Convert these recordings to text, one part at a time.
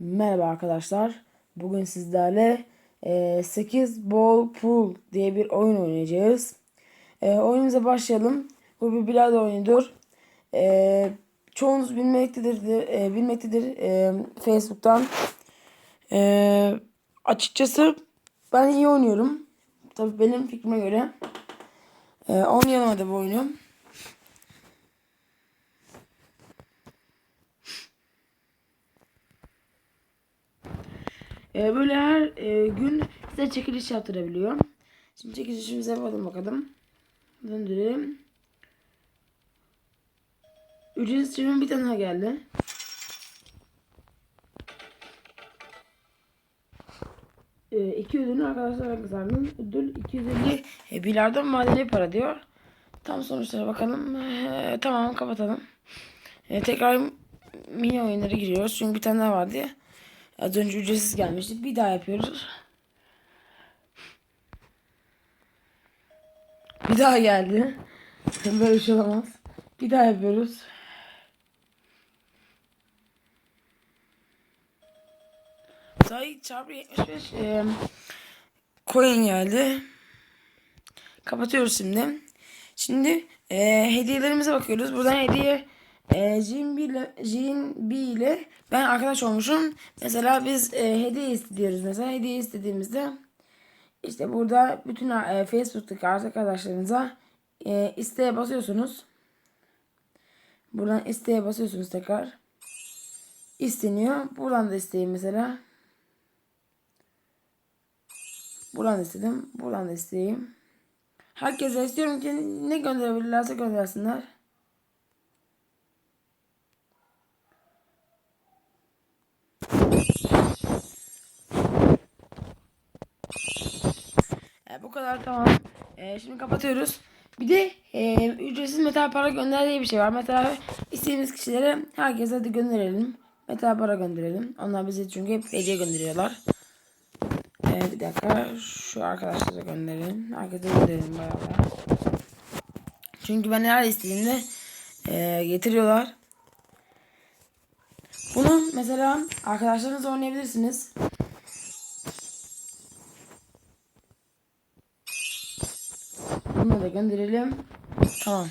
Merhaba arkadaşlar. Bugün sizlerle e, 8 Ball Pool diye bir oyun oynayacağız. E, oyunumuza başlayalım. Bu bir bilardo oyunudur. E, çoğunuz bilmektedir, e, bilmektedir e, Facebook'tan. E, açıkçası ben iyi oynuyorum. Tabii benim fikrime göre. E, oynayalım hadi bu oyunu. Ee, böyle her e, gün size çekiliş yaptırabiliyor. Şimdi çekilişimize yapalım bakalım. Döndürelim. Ücretsiz stream'in bir tane daha geldi. Ee, iki ödülünü arkadaşlar kazandım. Ödül 250 e, bilardo madeni para diyor. Tam sonuçlara bakalım. Ee, tamam kapatalım. Ee, tekrar mini oyunlara giriyoruz. Çünkü bir tane daha vardı ya. Az önce ücretsiz gelmişti. Bir daha yapıyoruz. Bir daha geldi. Böyle bir şey olamaz. Bir daha yapıyoruz. Sayı çarpı 75 e, coin geldi. Kapatıyoruz şimdi. Şimdi e, hediyelerimize bakıyoruz. Buradan hediye e, Jin B ile, Jin B ile ben arkadaş olmuşum. Mesela biz e, hediye istiyoruz. Mesela hediye istediğimizde işte burada bütün e, Facebook'taki arkadaşlarınıza e, isteğe basıyorsunuz. Buradan isteğe basıyorsunuz tekrar. İsteniyor. Buradan da isteyin mesela. Buradan da istedim. Buradan da isteyeyim. Herkese istiyorum ki ne gönderebilirlerse göndersinler. E, bu kadar tamam. E, şimdi kapatıyoruz. Bir de e, ücretsiz metal para gönder diye bir şey var. Mesela istediğimiz kişilere herkese hadi gönderelim. Metal para gönderelim. Onlar bize çünkü hep hediye gönderiyorlar. E, bir dakika şu arkadaşlara gönderelim. Herkese gönderelim bayağı. Çünkü ben her istediğimde e, getiriyorlar. Bunu mesela arkadaşlarınızla oynayabilirsiniz. Bunu da gönderelim. Tamam.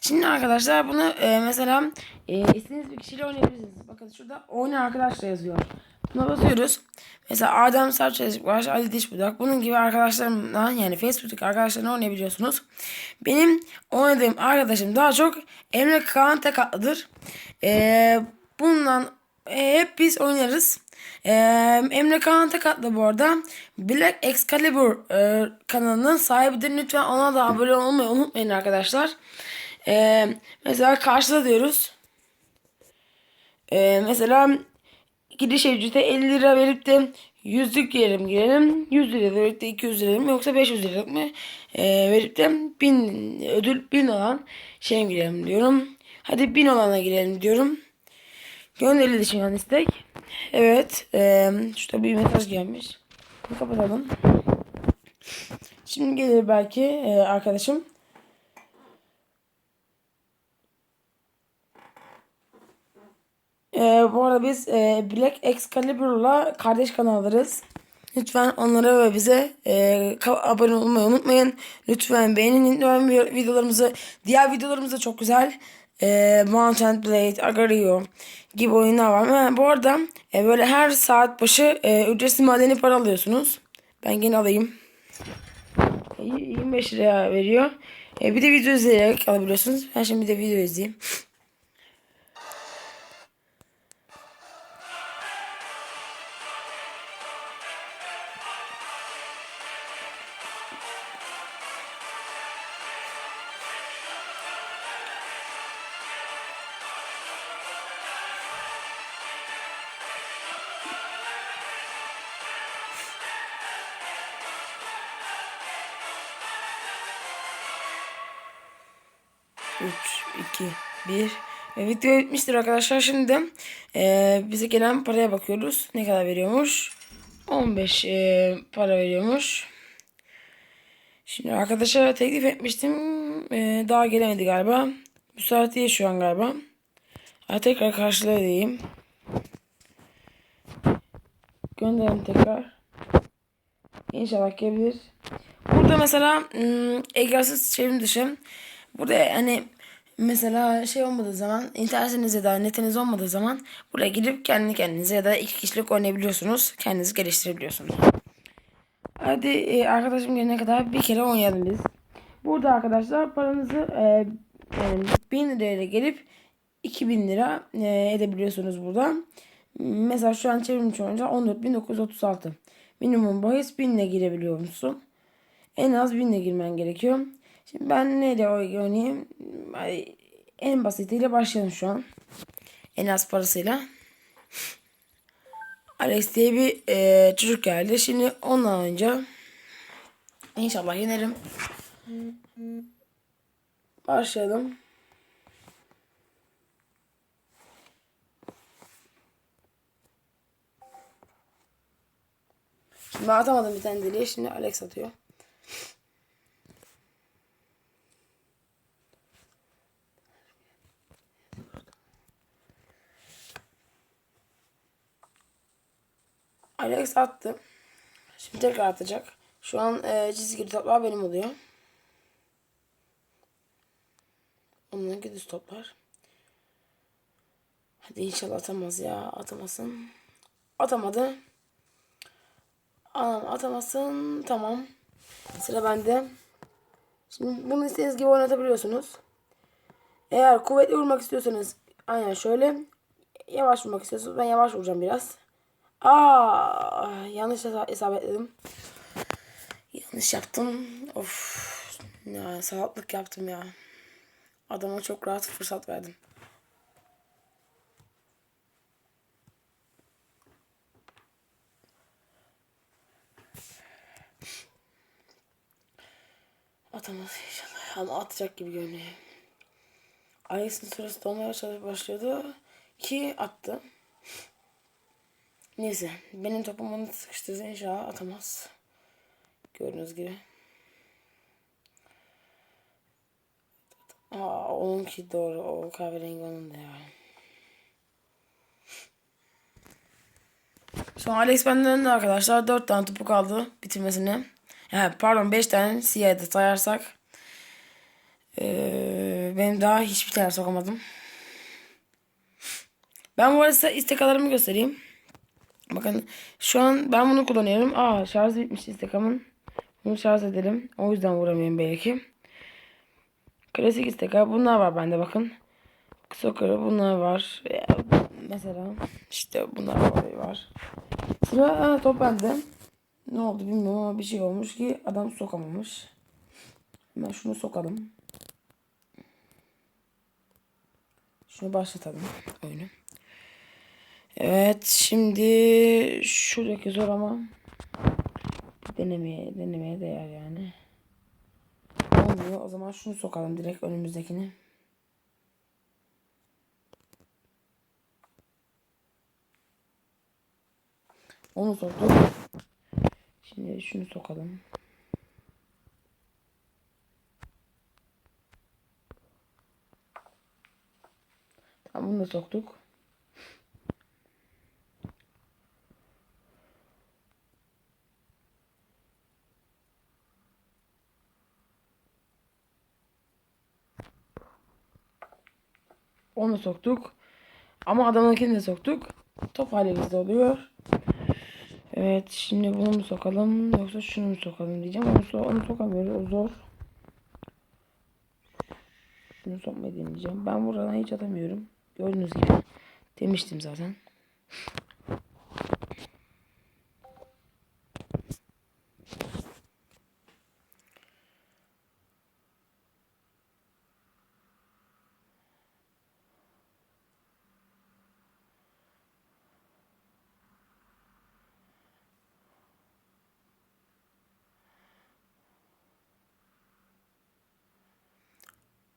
Şimdi arkadaşlar bunu e, mesela e, istediğiniz bir kişiyle oynayabilirsiniz. Bakın şurada oyna arkadaşla yazıyor. Buna basıyoruz. Mesela Adem Sarçelik var, Ali Diş Budak. Bunun gibi arkadaşlarımla yani Facebook'taki arkadaşlarla oynayabiliyorsunuz. Benim oynadığım arkadaşım daha çok Emre Kaan Tekatlı'dır. E, bundan e, hep biz oynarız. Ee, Emre Kaan Tekatlı bu arada Black Excalibur e, kanalının sahibidir. Lütfen ona da abone olmayı unutmayın arkadaşlar. Ee, mesela karşıda diyoruz. Ee, mesela giriş ücreti 50 lira verip de yüzlük girelim girelim. 100 lira verip de 200 lira mı yoksa 500 lira mı ee, verip de 1000 ödül 1000 olan şey girelim diyorum. Hadi 1000 olana girelim diyorum. Gönderildi şu an istek. Evet. E, şurada bir mesaj gelmiş. Bunu kapatalım. Şimdi gelir belki e, arkadaşım. E, bu arada biz e, Black Excalibur'la kardeş kanallarız. Lütfen onlara ve bize e, abone olmayı unutmayın. Lütfen beğenin lütfen videolarımızı. Diğer videolarımız da çok güzel. E, Mountain Blade, Agario gibi oyunlar var. Ha, bu arada e, böyle her saat başı e, ücretsiz madeni para alıyorsunuz. Ben gene alayım. E, 25 lira veriyor. E, bir de video izleyerek alabiliyorsunuz. Ben şimdi bir de video izleyeyim. Üç, iki, bir. Ve video bitmiştir arkadaşlar. Şimdi e, bize gelen paraya bakıyoruz. Ne kadar veriyormuş? 15 e, para veriyormuş. Şimdi arkadaşa teklif etmiştim. E, daha gelemedi galiba. Müsait değil şu an galiba. Ha, tekrar karşılayayım. Gönderelim tekrar. İnşallah gelir. Burada mesela ım, egzersiz çevrim dışı. Burada hani mesela şey olmadığı zaman internetiniz ya da netiniz olmadığı zaman buraya girip kendi kendinize ya da iki kişilik oynayabiliyorsunuz. Kendinizi geliştirebiliyorsunuz. Hadi e, arkadaşım gelene kadar bir kere oynayalım biz. Burada arkadaşlar paranızı e, yani 1000 liraya gelip 2000 lira e, edebiliyorsunuz burada. Mesela şu an çevrimiçi olunca 14.936. Minimum bahis 1000 ile girebiliyor musun? En az 1000 ile girmen gerekiyor. Şimdi ben neyle oynayayım? Ay, En basitiyle başlayalım şu an. En az parasıyla. Alex diye bir e, çocuk geldi. Şimdi onunla önce inşallah yenerim. Başlayalım. Şimdi atamadım bir tane deliğe. Şimdi Alex atıyor. Alex attı. Şimdi tekrar atacak. Şu an e, çizgili toplar benim oluyor. Onunki düz toplar. Hadi inşallah atamaz ya. Atamasın. Atamadı. Anam atamasın. Tamam. Sıra bende. Şimdi bunu istediğiniz gibi oynatabiliyorsunuz. Eğer kuvvetli vurmak istiyorsanız aynen şöyle. Yavaş vurmak istiyorsanız ben yavaş vuracağım biraz. Aa, yanlış hesa- hesapledim. Yanlış yaptım. Of. Ya salaklık yaptım ya. Adama çok rahat fırsat verdim. Atamaz inşallah. Ama atacak gibi görünüyor. Alex'in sırası dolmaya çalışıp başlıyordu. Ki attı. Neyse. Benim topum onu sıkıştırdı inşallah atamaz. Gördüğünüz gibi. Aa, onunki doğru. O kahverengi onun da. Şu an Alex benden önde arkadaşlar. 4 tane topu kaldı bitirmesine. Yani pardon 5 tane siyah da sayarsak. Ee, benim daha hiçbir tane sokamadım. Ben bu arada size istikalarımı göstereyim. Bakın şu an ben bunu kullanıyorum. Aa şarjı bitmiş istikamın. Bunu şarj edelim. O yüzden vuramıyorum belki. Klasik istika. Bunlar var bende bakın. Soccer bunlar var. Ee, Mesela işte bunlar var. Sıra ha, top bende. Ne oldu bilmiyorum ama bir şey olmuş ki adam sokamamış. Hemen şunu sokalım. Şunu başlatalım oyunu. Evet şimdi şuradaki zor ama denemeye denemeye değer yani. Olmuyor. O zaman şunu sokalım direkt önümüzdekini. Onu soktuk. Şimdi şunu sokalım. Tamam bunu da soktuk. Onu soktuk. Ama adamınkini de soktuk. Top halimizde oluyor. Evet şimdi bunu mu sokalım yoksa şunu mu sokalım diyeceğim. Onu, so onu sokamıyoruz o zor. Şunu sokmayı deneyeceğim. Ben buradan hiç atamıyorum. Gördüğünüz gibi. Demiştim zaten.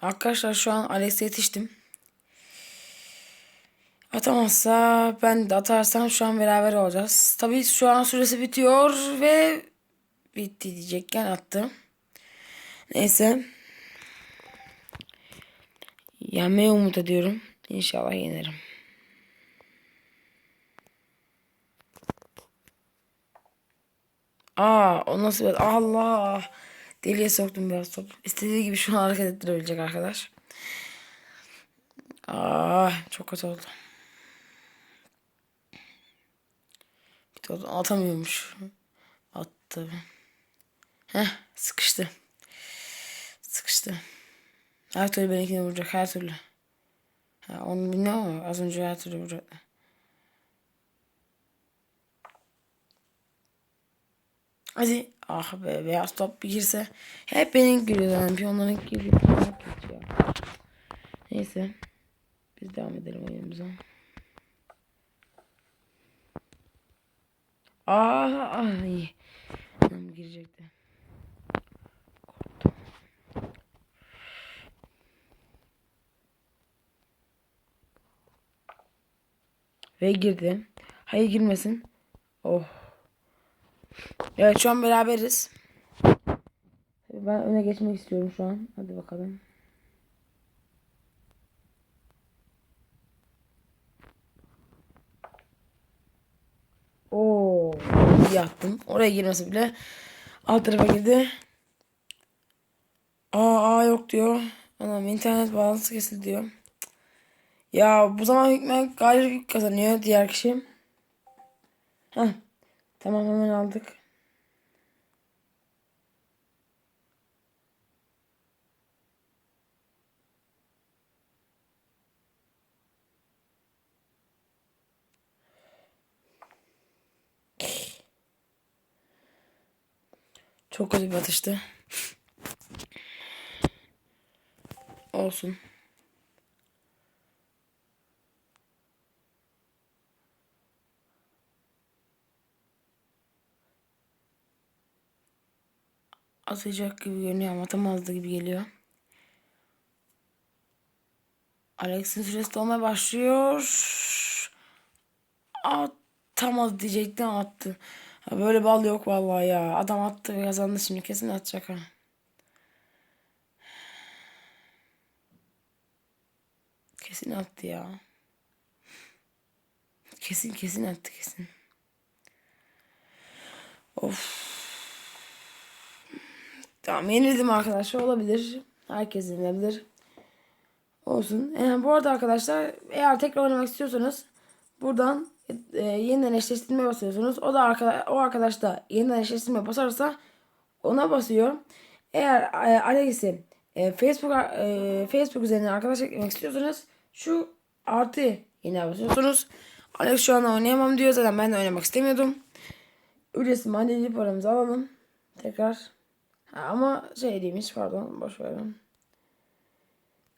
Arkadaşlar şu an Alex'e yetiştim. Atamazsa ben de atarsam şu an beraber olacağız. Tabii şu an süresi bitiyor ve bitti diyecekken attı. Neyse. Yenmeyi umut ediyorum. İnşallah yenerim. Aa o nasıl bir... Allah. Deliye soktum biraz top. İstediği gibi şu an hareket ettirebilecek arkadaş. Aa çok kötü oldu. Kötü oldu. Atamıyormuş. Attı. Heh sıkıştı. Sıkıştı. Her türlü benimkine vuracak her türlü. Ha, onu bilmiyorum ama az önce her türlü vuracak. Hadi. Ah be beyaz top bir girse. Hep benim giriyor yani. Piyonların giriyor. Neyse. Biz devam edelim oyunumuza. Aa, ay. Tam girecekti. Korktum. Ve girdi. Hayır girmesin. Oh. Evet şu an beraberiz. Ben öne geçmek istiyorum şu an. Hadi bakalım. Oo, iyi attım. Oraya girmesi bile alt tarafa girdi. Aa, aa yok diyor. Anam internet bağlantısı kesildi diyor. Ya bu zaman hükmen galip kazanıyor diğer kişi. Heh. Tamam hemen aldık. Çok kötü bir atıştı. Olsun. Atacak gibi görünüyor ama atamazdı gibi geliyor. Alex'in süresi dolmaya başlıyor. Atamaz diyecektim attı. Böyle bal yok vallahi ya. Adam attı ve kazandı şimdi kesin atacak ha. Kesin attı ya. Kesin kesin attı kesin. Of. Tamam yenildim arkadaşlar olabilir. Herkes yenilebilir. Olsun. Yani bu arada arkadaşlar eğer tekrar oynamak istiyorsanız buradan e, yeniden eşleştirme basıyorsunuz. O da arkadaş, o arkadaş da yeniden eşleştirme basarsa ona basıyor. Eğer e, Alex'i e, Facebook e, Facebook üzerinden arkadaş eklemek istiyorsanız şu artı yine basıyorsunuz. Alex şu an oynayamam diyor zaten ben de oynamak istemiyordum. Ücretsiz manevi paramızı alalım. Tekrar. Ama şey değilmiş pardon boş verin.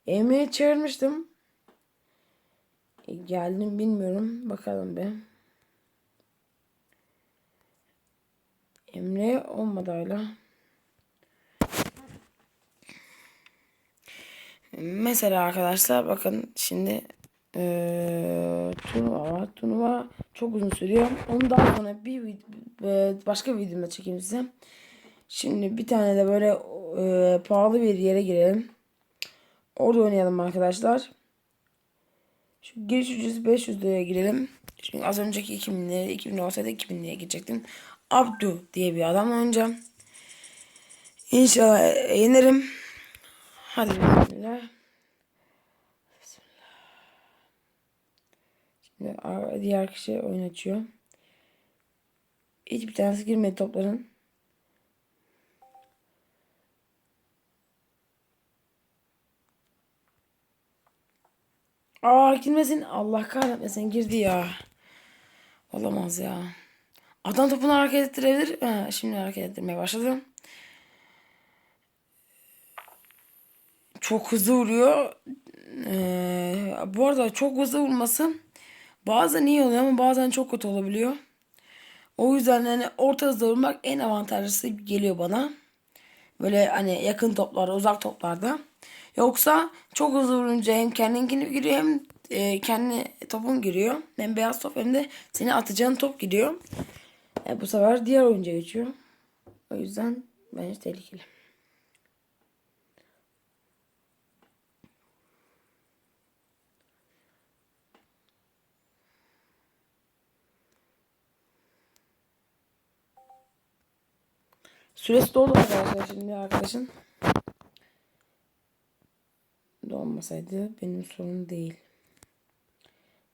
Emre'yi çağırmıştım. E, geldim bilmiyorum. Bakalım be. Emre olmadı hala. Mesela arkadaşlar bakın şimdi ee, turnuva var. Turnuva çok uzun sürüyor. Onu daha sonra bir e, başka bir videomda çekeyim size. Şimdi bir tane de böyle e, pahalı bir yere girelim. Orada oynayalım arkadaşlar. Şu giriş ücreti 500 liraya girelim. Çünkü az önceki 2000 liraya 2000 olsaydı 2000 liraya girecektim. Abdu diye bir adam oynayacağım. İnşallah yenerim. Hadi bismillah. Şimdi diğer kişi oyun açıyor. Hiçbir tanesi girmedi topların. Aa girmesin. Allah kahretmesin girdi ya. Olamaz ya. Adam topunu hareket ettirebilir. Ha, şimdi hareket ettirmeye başladı. Çok hızlı vuruyor. Ee, bu arada çok hızlı vurması bazen iyi oluyor ama bazen çok kötü olabiliyor. O yüzden hani orta hızda vurmak en avantajlısı geliyor bana. Böyle hani yakın toplarda, uzak toplarda. Yoksa çok hızlı vurunca hem kendinkini giriyor hem e, kendi topun giriyor. Hem beyaz top hem de seni atacağın top gidiyor. E, bu sefer diğer oyuncuya geçiyor. O yüzden bence tehlikeli. Süresi doldu arkadaşlar şimdi arkadaşın. Dolmasaydı benim sorun değil.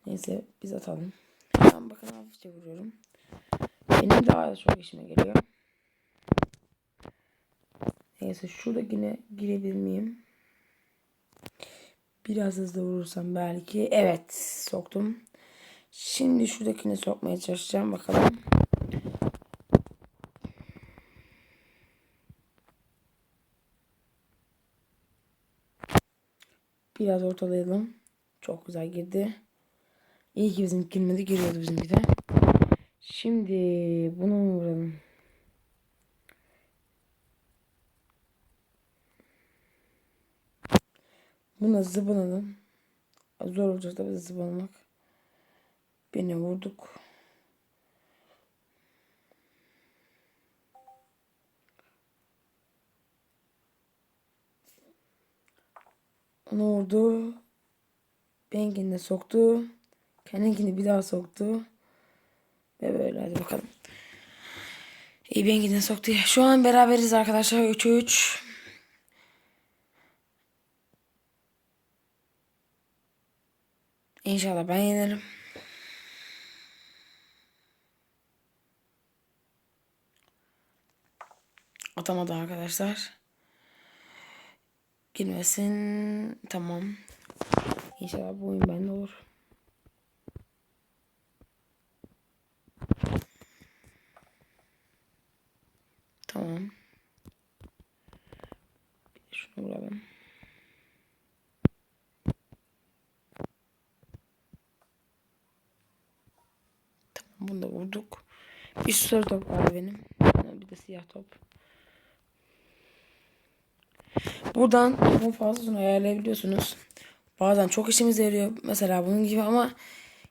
Neyse biz atalım. Ben bakın hafifçe vuruyorum. Benim daha çok işime geliyor. Neyse şuradakine girebilir miyim? Biraz hızlı vurursam belki. Evet soktum. Şimdi şuradakini sokmaya çalışacağım. Bakalım. Biraz ortalayalım. Çok güzel girdi. İyi ki bizim girmedi. Giriyordu bizimki de. Şimdi bunu mu vuralım? Buna zıbanalım. Zor olacak tabii zıbanamak. Beni vurduk. Onu vurdu. Benimkini de soktu. Kendinkini bir daha soktu. Ve böyle hadi bakalım. İyi benimkini de soktu. Şu an beraberiz arkadaşlar. 3'e 3. İnşallah ben yenerim. Atamadı arkadaşlar. Girmesin. Tamam. İnşallah bu oyun bende olur. Tamam. Şunu vuralım. Tamam bunu da vurduk. Bir sarı top var benim. Bir de siyah top. Buradan topun fazlasını ayarlayabiliyorsunuz. Bazen çok işimize yarıyor. Mesela bunun gibi ama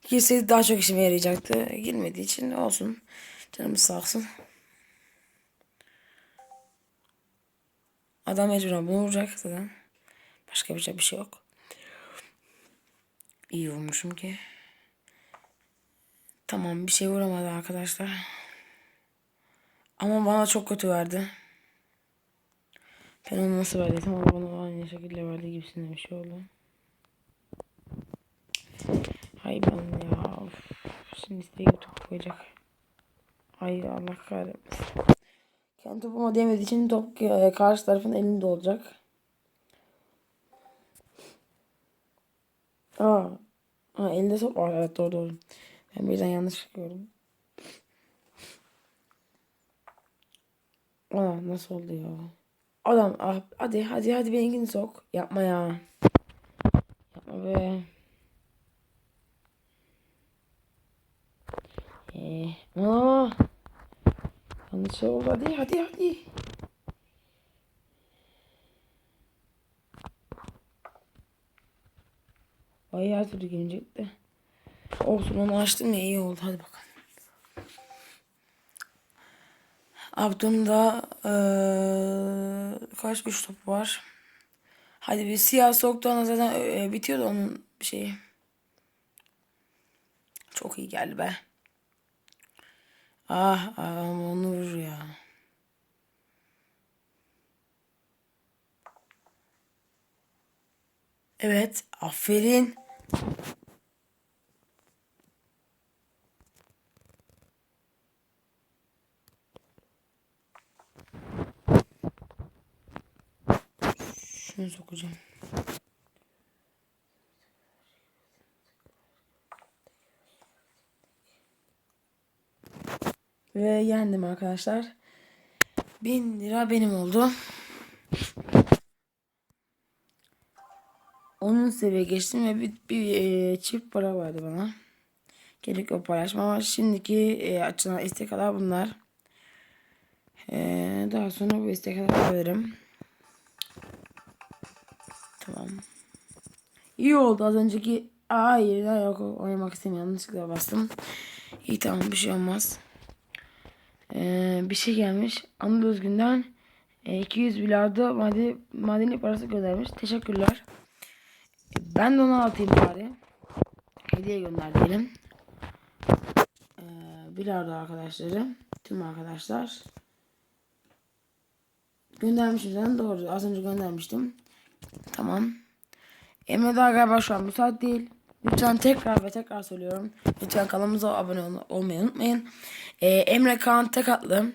girseydi daha çok işime yarayacaktı. Girmediği için olsun. Canımız sağ olsun. Adam mecburen bunu vuracak zaten. Başka şey, bir şey yok. İyi vurmuşum ki. Tamam bir şey vuramadı arkadaşlar. Ama bana çok kötü verdi. Ben onu nasıl verdiysem o bana aynı şekilde verdiği gibisinden bir şey oldu. Hay ben ya. Of. Şimdi istediği gibi top koyacak. Ay Allah kahretmesin. Kendi topuma değmediği için top e, karşı tarafın elinde olacak. Aa. Ha, elde top var. Evet doğru doğru. Ben birden yanlış gördüm. Aa nasıl oldu ya? Adam ah, hadi hadi hadi benimkini sok. Yapma ya. Yapma be. Ee, aa. Yanlış şey oldu. Hadi hadi hadi. Ay her türlü gelecekti. Olsun onu açtım ya iyi oldu. Hadi bakalım. Abdum'da ee, kaç güç topu var? Hadi bir siyah soktuğunda zaten e, bitiyordu onun şeyi. Çok iyi geldi be. Ah, ah onu vurur ya. Evet, aferin. Şunu sokacağım. Ve yendim arkadaşlar. Bin lira benim oldu. Onun seviye geçtim ve bir, bir e, çift para vardı bana. Gerek yok paylaşma ama şimdiki e, açılan istikalar bunlar. E, daha sonra bu istikaları veririm. İyi oldu az önceki Aa yerine yok oynamak istemiyorum. Yanlışlıkla bastım. İyi tamam bir şey olmaz. Ee, bir şey gelmiş. Anıl Özgün'den e, 200 bilardo madeni, madeni parası göndermiş. Teşekkürler. E, ben de onu atayım bari. Hediye gönder diyelim. Ee, bilardo arkadaşları. Tüm arkadaşlar. Göndermişim zaten doğru. Az önce göndermiştim. Tamam. Emre daha galiba şu an müsait değil. Lütfen tekrar ve tekrar söylüyorum. Lütfen kanalımıza abone ol- olmayı unutmayın. Ee, Emre Kaan tek atlı.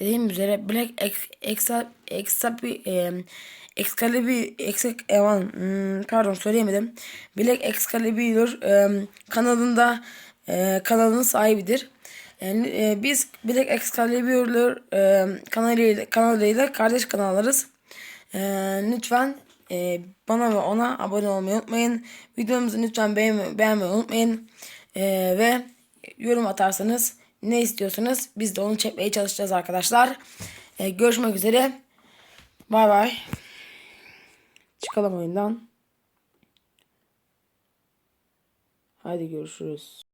Dediğim üzere Black Ex- Exa Exapi e, Excalibur Ex- aman, hmm, pardon söyleyemedim. Black Excalibur e, kanalında e, kanalının sahibidir. Yani, e, biz Black Excalibur e, kanalıyla, kanalıyla kardeş kanallarız. E, lütfen e, bana ve ona abone olmayı unutmayın. Videomuzu lütfen beğenme, beğenmeyi unutmayın. E, ve yorum atarsanız ne istiyorsanız biz de onu çekmeye çalışacağız arkadaşlar. E, görüşmek üzere. Bay bay. Çıkalım oyundan. Hadi görüşürüz.